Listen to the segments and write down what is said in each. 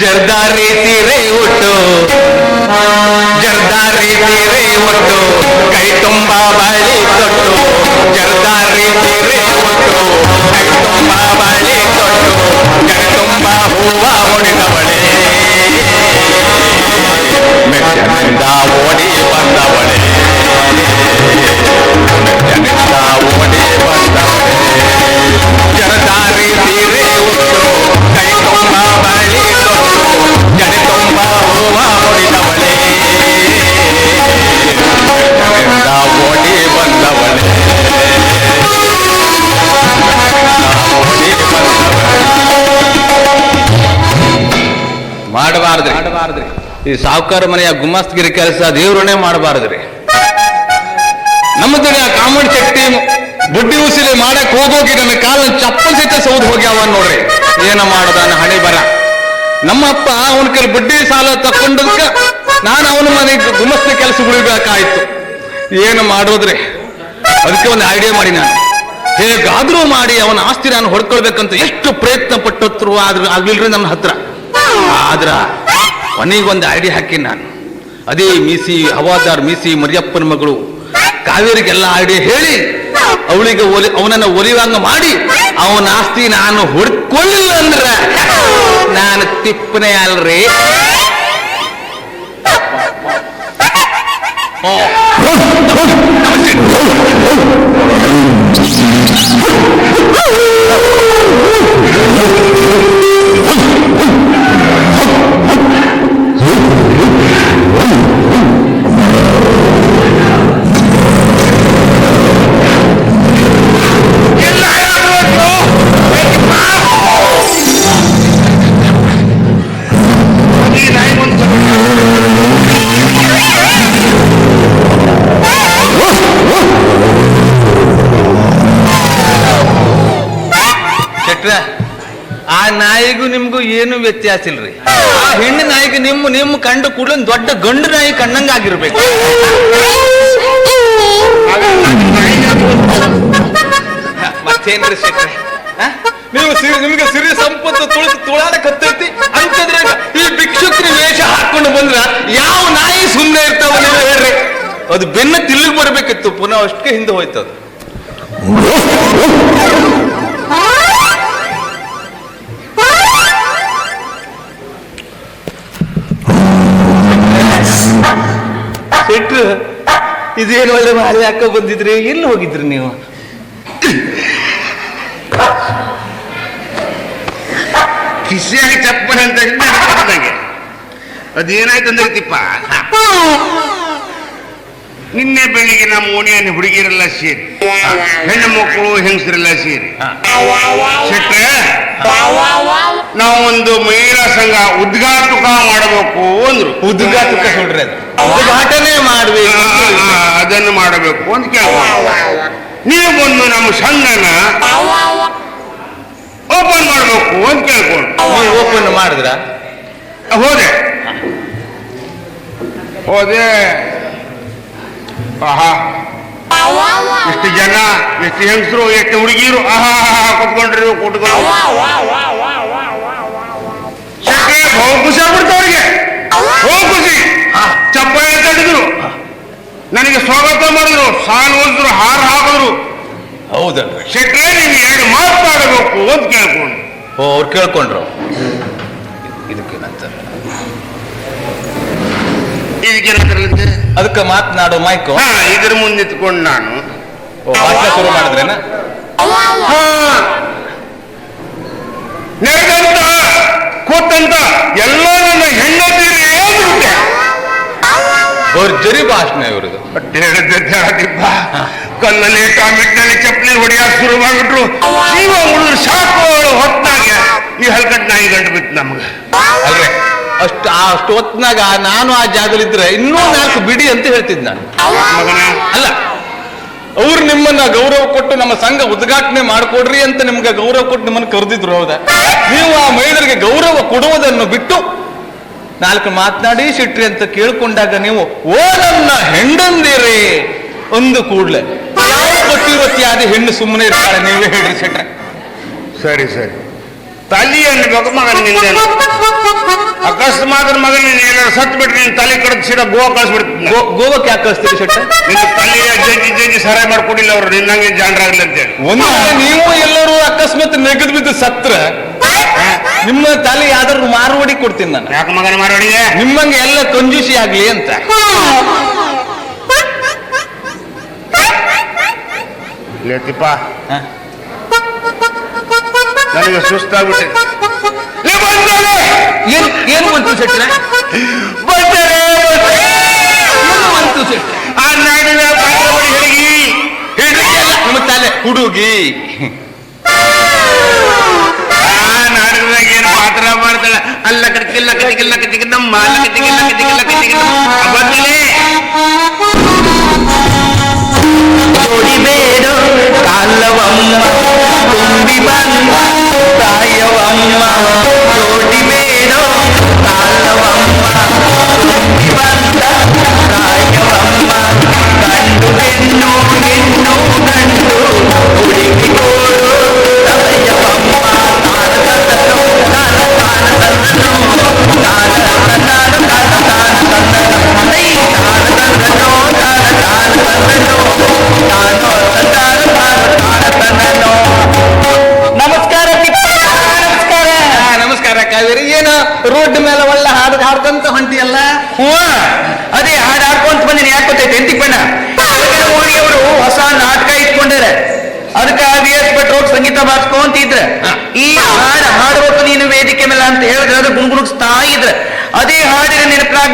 जरदा रेती रे उठो। जरदा रेती रे उठो। कई तुम्बा बाली तोटो जरदा रेती रे उठो। कई तुम्बा बाली तोटो कई तुम्बा हुआ उड़ना बड़े मैं शर्मिंदा होने ಈ ಸಾವುಕಾರ ಮನೆಯ ಗುಮಾಸ್ತಗಿರಿ ಕೆಲಸ ದೇವ್ರನ್ನೇ ಮಾಡಬಾರ್ದ್ರಿ. ಆ ಕಾಮಣ್ಣ ಶಕ್ತಿ ಬುಡ್ಡಿ ಉಸಿಲಿ ಮಾಡಕ್ ಹೋಗೋಗಿ ನನ್ನ ಕಾಲ ಚಪ್ಪಲ್ ಸಹಿತ ಸೌದ್ ಹೋಗ್ಯಾವ ನೋಡ್ರಿ. ಏನ ಮಾಡದ ಹಣೆ ಬರ. ನಮ್ಮಪ್ಪ ಅವನ ಕೈ ಬಡ್ಡಿ ಸಾಲ ತಕೊಂಡ ನಾನು ಅವನ ಮನೆಗೆ ಗುಮಸ್ತ ಕೆಲಸ ಉಳಿಬೇಕಾಯ್ತು. ಏನು ಮಾಡೋದ್ರಿ? ಅದಕ್ಕೆ ಒಂದು ಐಡಿಯಾ ಮಾಡಿ ನಾನು. ಹೇಗಾದ್ರೂ ಮಾಡಿ ಅವನ ಆಸ್ತಿ ನಾನು ಹೊಡ್ಕೊಳ್ಬೇಕಂತ ಎಷ್ಟು ಪ್ರಯತ್ನ ಪಟ್ಟತ್ರು ಆದ್ರೂ ಆಗ್ಲಿಲ್ರಿ ನನ್ನ ಹತ್ರ. ಆದ್ರ ಕೊನೆಗೊಂದು ಐಡಿಯಾ ಹಾಕಿ ನಾನು. ಅದೇ ಮೀಸಿ ಹವಾದಾರ್ ಮೀಸಿ ಮರಿಯಪ್ಪನ ಮಗಳು. ಕಾವೇರಿಗೆಲ್ಲ ಐಡಿಯಾ ಹೇಳಿ ಅವಳಿಗೆ ಒಲಿ ಅವನನ್ನ ಒಲಿವಂಗ ಮಾಡಿ ಅವನ ಆಸ್ತಿ ನಾನು ಹುಡ್ಕೊಳ್ಳಿಲ್ಲ ಅಂದ್ರ ನಾನು ತಿಪ್ಪನೆ ಅಲ್ರಿ. ಓ, ಶೆಟ್ರ ಆ ನಾಯಿಗೂ ನಿಮ್ಗೂ ಏನು ವ್ಯತ್ಯಾಸ ಇಲ್ರಿ. ಆ ಹೆಣ್ಣು ನಾಯಿಗೆ ನಿಮ್ಮ ನಿಮ್ಮ ಕಂಡು ಕೂಡ ದೊಡ್ಡ ಗಂಡು ನಾಯಿ ಕಣ್ಣಂಗ ಆಗಿರ್ಬೇಕು. ಮತ್ತೇನ್ರಿ ಶೆಟ್ರೆ? ನೀವು ಸಿರಿ, ನಿಮ್ಗೆ ಸಿರಿ ಸಂಪತ್ತು ತುಳಿದು ತುಳಾಡಕತ್ತೈತಿ ಅಂತಂದ್ರೆ ಈ ಭಿಕ್ಷುಕ್ರಿ ವೇಷ ಹಾಕೊಂಡು ಬಂದ್ರ ಯಾವ ನಾಯಿ ಸುಮ್ಮನೆ ಇರ್ತಾವ ನೀವು ಹೇಳ್ರಿ. ಅದು ಬೆನ್ನ ತಿಲ್ಲಿಗೆ ಬರ್ಬೇಕಿತ್ತು, ಪುನಃ ಅಷ್ಟಕ್ಕೆ ಹಿಂದೆ ಹೋಯ್ತು ಶೆಟ್ರು ಇದೇನು ಒಳ್ಳೆ ಮಾರಿ ಹಾಕ ಬಂದಿದ್ರಿ? ಎಲ್ಲಿ ಹೋಗಿದ್ರಿ ನೀವು? ಕಿಸಿಯಾಗಿ ಚಪ್ಪನ ಅಂತ ಹೇಳಿ ಅದೇನಾಯ್ತು ಅಂದ್ರೆ ತಿಪ್ಪ? ನಿನ್ನೆ ಬೆಳಿಗ್ಗೆ ನಮ್ಮ ಓಣಿಯನ್ನು ಹುಡುಗಿರೆಲ್ಲ ಸೇರಿ ಹೆಣ್ಣು ಮಕ್ಕಳು ಹೆಂಗಸರೆಲ್ಲ ಸೇರಿ. ಶೆಟ್ರೆ ನಾವು ಒಂದು ಮಹಿಳಾ ಸಂಘ ಉದ್ಘಾಟಕ ಮಾಡಬೇಕು ಅಂದ್ರು. ಉದ್ಘಾಟಕ ನೋಡ್ರಿ ಅದು. ಉದ್ಘಾಟನೆ ಮಾಡಬೇಕು. ಅದನ್ನು ಮಾಡಬೇಕು ಅಂತ ಕೇಳ್ಬೋದು ನೀವು ಬಂದು ನಮ್ಮ ಸಂಘನ ಓಪನ್ ಮಾಡಬೇಕು ಅಂತ ಕೇಳ್ಕೊಂಡು. ನೀವು ಓಪನ್ ಮಾಡಿದ್ರ? ಹೋದೆ. ಹೋದೆ. ಆಹಾ. ಎಷ್ಟು ಜನ ಎಷ್ಟು ಹೆಂಗಸರು ಎಷ್ಟು ಹುಡುಗಿರು ಆಹಾ ಕುತ್ಕೊಂಡ್ರಿ ಕೂತ್ಕೊಂಡು. ಶೆಟ್ರೆ ಬಹು ಖುಷಿ ಆಗ್ಬಿಡ್ತು ತಡೆದ್ರು ನನಗೆ ಸ್ವಾಗತ ಮಾಡಿದ್ರು. ಸಾಲು ಓದಿದ್ರು ಹಾರ ಹಾಕಿದ್ರು. ಹೌದಲ್ರಿ. ಶೆಟ್ರೆ ನೀವು ಎರಡು ಮಾತಾಡಬೇಕು ಅಂತ ಕೇಳ್ಕೊಂಡು. ಓ ಅವ್ರು ಕೇಳ್ಕೊಂಡ್ರು. ಇದಕ್ಕೇನಂತಾರೆ ಇದಕ್ಕೆ ಅದಕ್ಕೆ ಮಾತನಾಡೋ ಮೈಕ್. ಹಾ ಇದ್ರ ಮುಂದೆ ನಿಂತ್ಕೊಂಡು ನಾನು. ಓ ಭಾಷಣ ಶುರು ಮಾಡಿದ್ರೇನ? ಹಾ. ನಡೆದಂತ ಕೂತಂತ ಎಲ್ಲ ಭರ್ಜರಿ ಭಾಷಣ ಇವ್ರದ್ದು ಹೇಳಿದ್ದಿಪ್ಪ ಕಲ್ಲಲ್ಲಿ ಕಾಮಿಟ್ನಲ್ಲಿ ಚಪ್ಪಲಿ ಹೊಡಿಯಾಕ ಶುರು ಮಾಡ್ಬಿಟ್ರು. ಜೀವ ಉಳಿದ್ರು ಸಾಕು ಹೊತ್ತಾಗ ಈ ಹಲ್ಕಟ್ ನಾಯಿ ಗಂಟು ಬಿತ್ತು ನಮ್ಗೆ. ಅಲ್ರಿ ಅಷ್ಟು ಆ ಅಷ್ಟು ಹೊತ್ನಾಗ ನಾನು ಆ ಜಾಗದಲ್ಲಿದ್ರೆ ಇನ್ನೂ ನಾಲ್ಕು ಬಿಡಿ ಅಂತ ಹೇಳ್ತಿದ್ ನಾನು. ಅಲ್ಲ ಅವ್ರು ನಿಮ್ಮನ್ನ ಗೌರವ ಕೊಟ್ಟು ನಮ್ಮ ಸಂಘ ಉದ್ಘಾಟನೆ ಮಾಡಿಕೊಡ್ರಿ ಅಂತ ನಿಮ್ಗೆ ಗೌರವ ಕೊಟ್ಟು ನಿಮ್ಮನ್ನ ಕರೆದಿದ್ರು ಹೌದಾ? ನೀವು ಆ ಮಹಿಳೆಯರಿಗೆ ಗೌರವ ಕೊಡುವುದನ್ನು ಬಿಟ್ಟು ನಾಲ್ಕು ಮಾತನಾಡಿ ಸಿಟ್ರಿ ಅಂತ ಕೇಳ್ಕೊಂಡಾಗ ನೀವು ಓ ನನ್ನ ಹೆಂಡಂದಿರಿ ಒಂದು ಕೂಡ್ಲೆ. ಕೊಟ್ಟಿರೋ ತ್ಯಾದಿ ಹೆಣ್ಣು ಸುಮ್ಮನೆ ಇರ್ತಾಳೆ ನೀವೇ ಹೇಳಿ ಸಿಟ್ರೆ. ಸರಿ ಸರಿ. ತಲಿ ಮಗ ಮಗನ ಅಕಸ್ಮಾತ್ ಮಗನ ಏನಾದ್ರು ಸತ್ ಬಿಟ್ರೆ ನಿನ್ ತಲೆ ಕಡ್ದು ಸಿಡ ಗೋವಾ ಕಳ್ಸ್ಬಿಡ್ತೀನಿ. ಗೋವಾಕ್ಕೆ ಯಾಕೆ ಕಳಿಸ್ತೀರಿ ಶೆಟ್ಟ ನಿನ್ನ ತಲೆಯ ಜಜ್ಜಿ ಜಜ್ಜಿ ಸರಾಯ್ ಮಾಡ್ಕೊಡಿಲ್ಲ ಅವ್ರು ನಿನ್ನಂಗೆ ಜಾಣರಾಗ್ಲಿ ಅಂತೇಳಿ. ಒಂದು ನೀವು ಎಲ್ಲರೂ ಅಕಸ್ಮಾತ್ ನೆಗದ್ ಬಿದ್ದು ಸತ್ರ ನಿಮ್ಮ ತಲೆ ಯಾವ್ದಾದ್ರು ಮಾರುವಡಿ ಕೊಡ್ತೀನಿ ನಾನು. ಯಾಕೆ ಮಗನ ಮಾರುವಡಿಗೆ? ನಿಮ್ಮಂಗೆ ಎಲ್ಲ ಕಂಜೂಸಿ ಆಗ್ಲಿ ಅಂತ. ಲೇತಿಪ್ಪ? ನನಗೆ ಸುಸ್ತಾಗ್ಬಿಟ್ಟೆ! ಏನ್ ಏನ್ ಬಂತು ಬಂತು ಶೆಟ್ರೆ? ಆ ನಾಡಿನ ಹಿಡಿಗಿ ಹುಡುಗಿ. അല്ല കിടക്കില്ല കിടക്കില്ല കിട്ടിക്കുന്ന മാല കിട്ടിക്കില്ല കിട്ടിക്കില്ല കിട്ടിക്കുന്ന അബദ്ധമേ കൊടിമേടോ കാലവമ്മ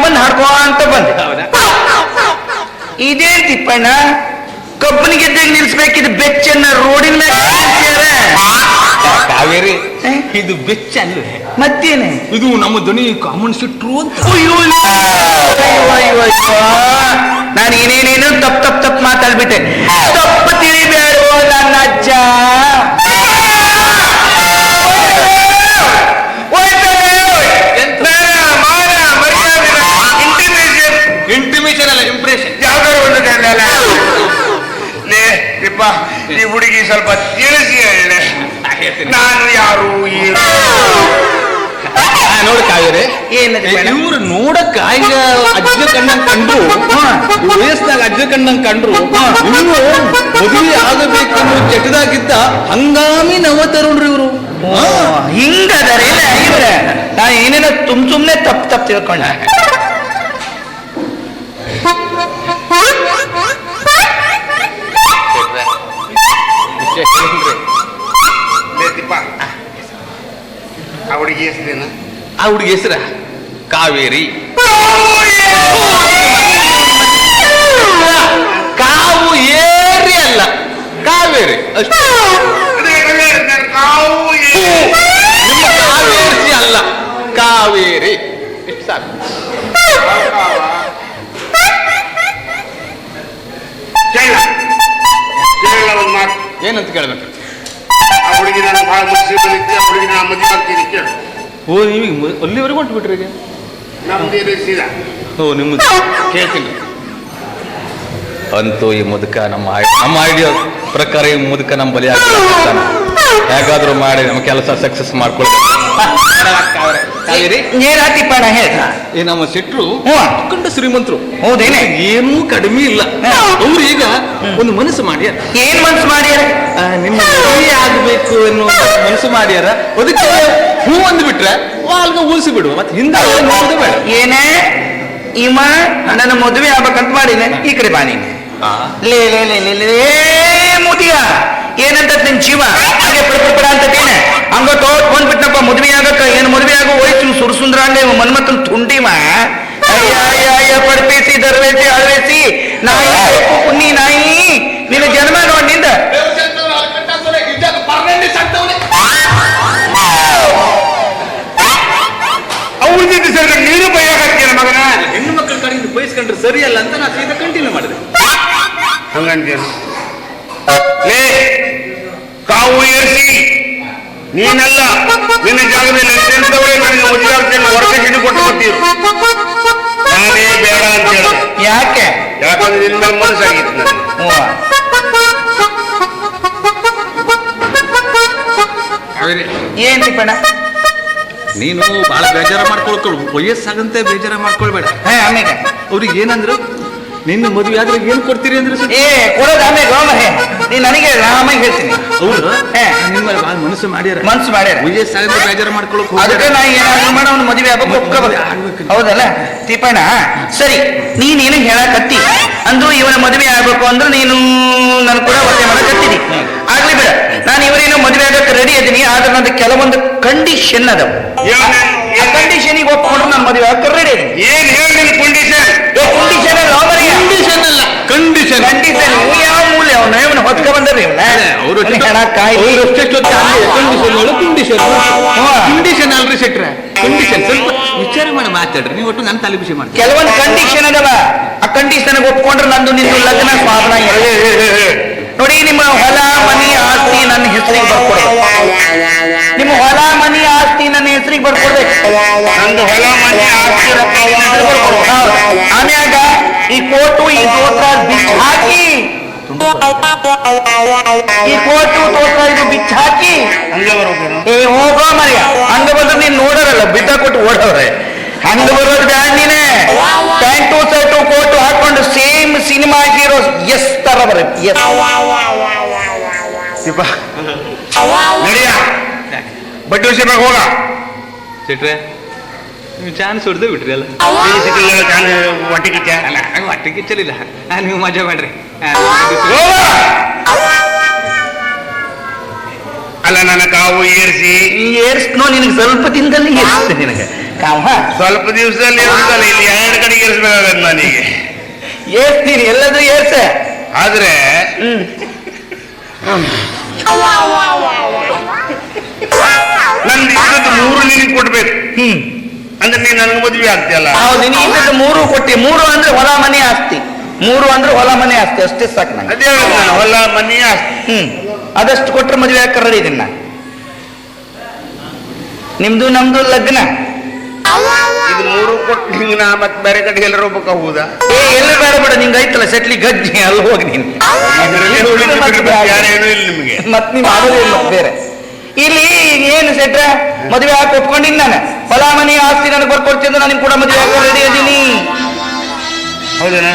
ಬಂದು ಹಾಡ್ಕೊಂತ ಬಂದೆ. ಇದೇನ್ ತಿಪ್ಪಣ್ಣ ಕಬ್ಬನ್ ಗೆದ್ದಾಗ ನಿಲ್ಸ್ಬೇಕಿದ್ ಬೆಚ್ಚನ್ನ ರೋಡಿನ. ಕಾವೇರಿ ಇದು ಬೆಚ್ಚ ಅಲ್ವೇ? ಮತ್ತೇನೆ? ಇದು ನಮ್ಮ ಧ್ವನಿ ಕಾಮನ್ ಸಿಟ್ರು ಅಂತ ನಾನು ಏನೇನೇನು ತಪ್ಪು ತಪ್ಪು ತಪ್ಪು ಮಾತಾಡ್ಬಿಟ್ಟೆ. ತಪ್ಪು ತಿಳಿಬೇಡುವ ನನ್ನ ಅಜ್ಜ. ಕಣ್ಣಂಗ್ ಕಂಡ್ರು. ಇವರು ಮದುವೆ ಆಗಬೇಕನ್ನು ಚಟದಾಗಿದ್ದ ಹಂಗಾಮಿ ನವ ತರುಣ್ರಿ ಇವರು. ಹಿಂಗದಾರೆ ಇವ್ರೆ. ನಾ ಏನೇನೋ ತುಮ್ ಸುಮ್ನೆ ತಪ್ಪು ತಪ್ಪು ತಿಳ್ಕೊಂಡ. ಆ ಹುಡುಗಿ ಹೆಸರೇನು? ಆ ಹುಡುಗಿ ಹೆಸರ ಕಾವೇರಿ. ಓ ನೀವು ಅಲ್ಲಿವರೆಗೂ ಹೊಂಟ್ಬಿಟ್ರಿ ಈಗ? ನಮ್ದು ಸೀದಾ. ಓ ನಿಮ್ಮದು ಕೇಳ್ತೀನಿ. ಅಂತೂ ಈ ಮುದುಕ ನಮ್ಮ ನಮ್ಮ ಐಡಿಯಾ ಪ್ರಕಾರ ಈ ಮುದುಕ ನಮ್ಮ ಬಲಿ ಆಗ್ತಾನೆ ಹೇಗಾದ್ರೂ ಮಾಡಿ ನಮ್ಮ ಕೆಲಸ ಸಕ್ಸಸ್ ಮಾಡ್ಕೊಳ್ತೀರಿ ಈ ನಮ್ಮ ಸಿಟ್ರು ಕಂಡ ಶ್ರೀಮಂತರು. ಹೌದೇನೆ? ಏನೂ ಕಡಿಮೆ ಇಲ್ಲ. ಅವ್ರು ಈಗ ಒಂದು ಮನಸ್ಸು ಮಾಡ್ಯಾರ ಏನ್ ಮನಸ್ಸು ಮಾಡ್ಯಾರ ನಿಮ್ಮ ಆಗ್ಬೇಕು ಅನ್ನೋ ಮನಸ್ಸು ಮಾಡ್ಯಾರ ಅದಕ್ಕೆ ಹೂ ಅಂದ್ಬಿಟ್ರೆ ವಾಲ್ಗ ಉಳಿಸಿ ಬಿಡು ಮತ್ತೆ ಹಿಂದೆ ನೋಡೋದು ಬೇಡ ಏನೇ ಇವ ನನ್ನ ಮದುವೆ ಆಗ್ಬೇಕಂತ ಮಾಡಿದೆ ಈ ಕಡೆ ಬಾ ನೀನು ಲೇ ಲೇ ಲೇ ಲೇ ಲೇ ಮುದಿಯ ಏನಂತ ನಿನ್ ಜೀವ ಹಾಗೆ ಪಡ ಪಡ ಪಡ ಅಂತ ತೇನೆ ಹಂಗ ತೋಟ್ ಬಂದ್ಬಿಟ್ನಪ್ಪ ಮದುವೆ ಆಗಕ್ಕ ಏನ್ ಮದುವೆ ಆಗೋ ವಯಸ್ಸು ಸುರಸುಂದ್ರ ಅಂಡೆ ಮನ್ಮತ್ತನ್ ತುಂಡಿವ ಅಯ್ಯ ಅಯ್ಯ ಅಯ್ಯ ಪಡ್ಪೇಸಿ ದರ್ವೇಸಿ ಅಳ್ವೇಸಿ ನಾಯಿ ನೀನಲ್ಲ ನಿನ್ನ ಜಾಗದಲ್ಲಿ ಎಂತೆಂಥವರೇ ನನಗೆ ಆಗ್ತೇನೆ ಹೊರಗೆ ಹಿಡಿದು ಕೊಟ್ಟು ಕೊಟ್ಟಿರು ನಾನೇ ಬೇಡ ಅಂತ ಹೇಳಿದೆ. ಯಾಕೆ? ಯಾಕಂದ್ರೆ ನಿನ್ನ ಮೇಲೆ ಮನಸ್ಸಾಗಿತ್ತು ನನಗೆ. ಏನ್ ಪಣ? ನೀನು ಬಹಳ ಬೇಜಾರ ಮಾಡ್ಕೊಳ್ಕೊಳು. ವಯಸ್ಸಾಗಂತೆ ಬೇಜಾರ ಮಾಡ್ಕೊಳ್ಬೇಡ. ಹಾ ಆಮೇಲೆ? ಅವ್ರಿಗೆ ಏನಂದ್ರು? ನಿನ್ನ ಮದುವೆ ಆದ್ರೆ ಏನ್ ಕೊಡ್ತೀರಿ ಅಂದ್ರೆ ಏ ಕೊಡೋದು ಆಮೇಲೆ ನೀನ್ ನೀ ನನಗೆ ಆಮೇಲೆ ಹೇಳ್ತೀನಿ. ಅವ್ರು ಹೇ. ನಿಮ್ಮ ಭಾಳ ಮನಸ್ಸು ಮಾಡ್ಯಾರ ಮನ್ಸು ಮಾಡ್ಯಾರ ವಯಸ್ಸಾಗಂತೆ ಬೇಜಾರ ಮಾಡ್ಕೊಳಕ್ ಅದಕ್ಕೆ ನಾ ಏನಾದ್ರು ಮಾಡೋ ಅವ್ನ ಮದುವೆ ಆಗ್ಬೇಕು ಒಪ್ಕೋಬೇಕು. ಆಗ್ಬೇಕು. ಹೌದಲ್ಲ? ದೀಪಣ್ಣ ಸರಿ ನೀನೇನು ಹೇಳಕತ್ತಿ? ಅಂದ್ರು ಇವನ ಮದುವೆ ಆಗ್ಬೇಕು ಅಂದ್ರೆ ನೀನು ನನ್ ಕೂಡ ಒತ್ತೆ ಮಾಡಕತ್ತೀನಿ. ಆಗ್ಲಿ ಬಿಡ. ನಾನು ಇವರೇನೋ ಮದುವೆ ಆಗಕ್ಕೆ ರೆಡಿ ಇದೀನಿ ಆದ್ರೆ ನಂದು ಕೆಲವೊಂದು ಕಂಡೀಷನ್ ಅದಾವ. ಆ ಕಂಡೀಷನಿಗೆ ಒಪ್ಕೊಂಡು ನಾನು ಮದುವೆ ಆಗಕ್ಕೆ ರೆಡಿ ಇದೀನಿ ಏನ್ ಹೇಳಿ ನಿನ್ ಕಂಡೀಷನ್ ಏ ಕಂಡೀಷನ್ ಅಲ್ಲ ಮರಿಯ ಕಂಡೀಷನ್ ಅಲ್ಲ. ಕಂಡೀಷನ್ ಇವನ ಹೊತ್ಕ ಬಂದ್ರಿ ಅವರು ಕಂಡೀಷನ್ ಅಲ್ರಿ ಶೆಟ್ರ. ಕಂಡೀಷನ್ ಸ್ವಲ್ಪ ವಿಚಾರ ಮಾಡಿ ಮಾತಾಡ್ರಿ ನೀವು ಒಟ್ಟು ನನ್ನ ತಲೆ ಬಿಸಿ ಕೆಲವೊಂದು ಕಂಡೀಷನ್ ಅದಾವ. ಆ ಕಂಡೀಷನ್ ಒಪ್ಕೊಂಡ್ರೆ ನಂದು ನಿಂದು ಲಗ್ನ ಸ್ವಾಭನ ನೋಡಿ ನಿಮ್ಮ ಹೊಲ ಮನಿ ಆಸ್ತಿ ನನ್ನ ಹೆಸರಿಗೆ ಬರ್ಕೊಡಿ. ನಿಮ್ಮ ಹೊಲ ಮನಿ ಆಸ್ತಿ ನನ್ನ ಹೆಸರಿಗೆ ಬರ್ಕೊಡ್ಬೇಕು ನಂದು ಹೊಲ ಮನಿ ಆಸ್ತಿ ರೊಕ್ಕ. ಆಮ್ಯಾಗ ಈ ಕೋಟು ಈ ತೋತ್ರ ಬಿಚ್ಚ ಹಾಕಿ ಈ ಬಿಚ್ಚ ಹಾಕಿ? ಏ ಹೋಗೋ ಮರ್ಯ. ಹಂಗ ಬಂದ್ರೆ ನೀನ್ ನೋಡೋರಲ್ಲ, ಬಿದ್ದ ಕೊಟ್ಟು ಓಡೋರೆ. ಹಂಗ ಬರೋದು ಬ್ಯಾಂಡ್ ನೀನೆ. ಪ್ಯಾಂಟು, ಶರ್ಟು, ಕೋಟು ಹಾಕೊಂಡು ಸೇಮ್ ಸಿನಿಮಾ ಹೀರೋ ಎಸ್ ತರ ಬರುತ್ತೆ ಬಡ್ಡಿ ವಿಷಯ ಹೋಗ. ಶೆಟ್ರೆ ನೀವು ಚಾನ್ಸ್ ಹೊಡೆದು ಬಿಟ್ರಿ ಅಲ್ಲ? ಹೊಟ್ಟೆ ಕಿಚ್ಚ ಅಲ್ಲ ಹೊಟ್ಟೆ ಕಿಚ್ಚಲಿಲ್ಲ ನೀವು ಮಜಾ ಮಾಡ್ರಿ. ಅಲ್ಲ. ನನ್ನ ಕಾವು ಏರಿಸಿ. ಏರ್ಸ್ನೋ ನಿನಗೆ ಸ್ವಲ್ಪ ದಿನದಲ್ಲಿ ಏರಿಸ್ತೇನೆ ನಿನಗೆ. ಕಾವ ಸ್ವಲ್ಪ ದಿವಸದಲ್ಲಿ ಏರ್ಸಲ್ಲ ಇಲ್ಲಿ ಎರಡು ಕಡೆ ಏರಿಸ್ಬೇಕಾಗತ್ತೆ ನನಗೆ. ಏರ್ಸ್ತೀನಿ ಎಲ್ಲದೂ ಏರ್ಸ. ಆದ್ರೆ ಹ್ಮ್. ನಂದು ಇದ್ದದ್ದು ಮೂರು ನಿನಗೆ ಕೊಡ್ಬೇಕು. ಹ್ಮ್. ಅಂದ್ರೆ ನೀನ್ ನನ್ಗೆ ಮದುವೆ ಆಗ್ತಿಯಲ್ಲ? ಹೌದು ನಿನಗೆ ಮೂರು ಕೊಟ್ಟಿ ಮೂರು ಅಂದ್ರೆ ಹೊಲ ಮನೆ ಆಸ್ತಿ. ಮೂರು ಅಂದ್ರೆ ಹೊಲ ಮನೆ ಆಸ್ತಿ ಅಷ್ಟೇ ಸಾಕು ನಂಗೆ. ಅದೇ ಹೇಳುದು ನಾನು ಹೊಲ ಮನೆ ಆಸ್ತಿ. ಹ್ಮ್ ಅದಷ್ಟು ಕೊಟ್ಟರೆ ಮದುವೆ ಹಾಕ ರೆಡಿ ಇದನ್ನ ನಿಮ್ದು ನಮ್ದು ಲಗ್ನ. ಇದು ಮೂರು ಕೊಟ್ಟು ಹಿಂಗ ನಾ ಮತ್ತೆ ಬೇರೆ ಕಡೆಗೆ ಎಲ್ಲರೂ ಹೋಗ್ಬೇಕಾಗುವುದಾ ಏ ಎಲ್ಲ ಬೇಡ ಬೇಡ ನಿಂಗೆ ಐತಲ್ಲ ಸೆಟ್ಲಿ ಗಜ್ಜಿ ಅಲ್ಲಿ ಹೋಗಿ ನೀನು. ಇದರಲ್ಲಿ ಉಳಿದು ಮತ್ತೆ ಯಾರೇನೂ ಇಲ್ಲ ನಿಮಗೆ. ಮತ್ ನೀವು ಮಾಡೋದೇ ಇಲ್ಲ ಬೇರೆ. ಇಲ್ಲಿ ಏನು ಸೆಟ್ರೆ ಮದುವೆ ಹಾಕಿ ಒಪ್ಕೊಂಡಿನಿ ನಾನು. ಹೊಲ ಮನೆ ಆಸ್ತಿ ನನಗೆ ಬರ್ಕೊಡ್ತೀನಿ ನಾನು ಕೂಡ ಮದುವೆ ಹಾಕಿ ರೆಡಿ ಅದೀನಿ ಹೌದೇನಾ?